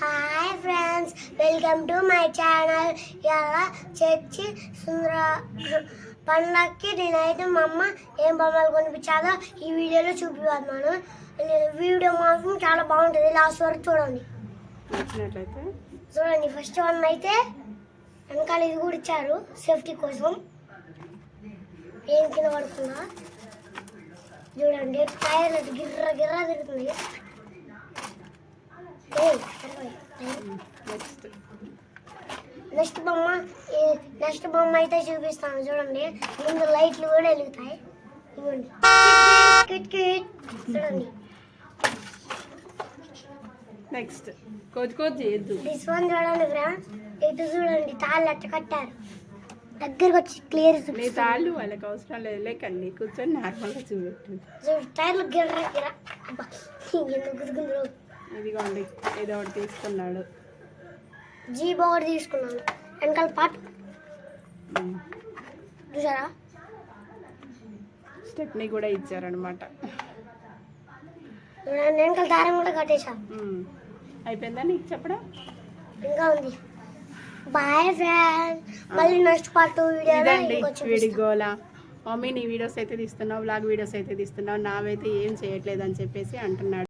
Hi friends welcome to my channel ఇలా చర్చి సుందర పండగకి నేనైతే మా అమ్మ ఏం బొమ్మలు కొనిపించాలో ఈ వీడియోలో చూపిస్తున్నాను. వీడియో మాత్రం చాలా బాగుంటుంది. లాస్ట్ వరకు చూడండి. చూడండి ఫస్ట్ వన్ అయితే వెనకాల ఇది కూడా ఇచ్చారు సేఫ్టీ కోసం. ఏం కింద పడుతుందా? చూడండి టైర్ గిర్ర గిర్ర తిరుగుతుంది. నెక్స్ట్ నెక్స్ట్ బొమ్మ నెక్స్ట్ బొమ్మ అయితే చూపిస్తాను చూడండి. ముందు లైట్లు కూడా వెలుగుతాయి. ఇవ్వండి. కిట్ కిట్ చూడండి. నెక్స్ట్ కోచ్ కోచ్ చేయొద్దు దిస్ వన్ చూడండి ఫ్రెండ్స్. ఇటు చూడండి. తాళ్ళు ఎట్ట కట్టారు. దగ్గరకు వచ్చి క్లియర్ చూపిస్తాను. తాళ్ళు వాళ్ళకి అవసరం లేదు. లేకండి కూర్చొని నార్మల్గా చూపెట్టండి చూడు టైర్లు గిర్ర గిర్ర. ఎందుకు ఇదిగోండి ఏదో ఒకటి తీసుకున్నాడు. జీబో ఒకటి తీసుకున్నాను. వెనకాల పాట్. చూసారా? స్టెప్ని కూడా ఇచ్చారనమాట. వెనకాల దారం కూడా కట్టేసా ఉమ్. అయిపోయిందా నీకు చెప్పడం? ఇంకా ఉంది. బాయ్ ఫ్రెండ్ మళ్ళీ నెక్స్ట్ పార్ట్ వీడియోలో ఇదండి ఇంకొచ్చి వీడి గోల. మమ్మీ నీ వీడియోస్ అయితే తీస్తున్నావు బ్లాగ్ వీడియోస్ అయితే తీస్తున్నావు నావైతే ఏం చేయట్లేదు అని చెప్పేసి అంటున్నాడు.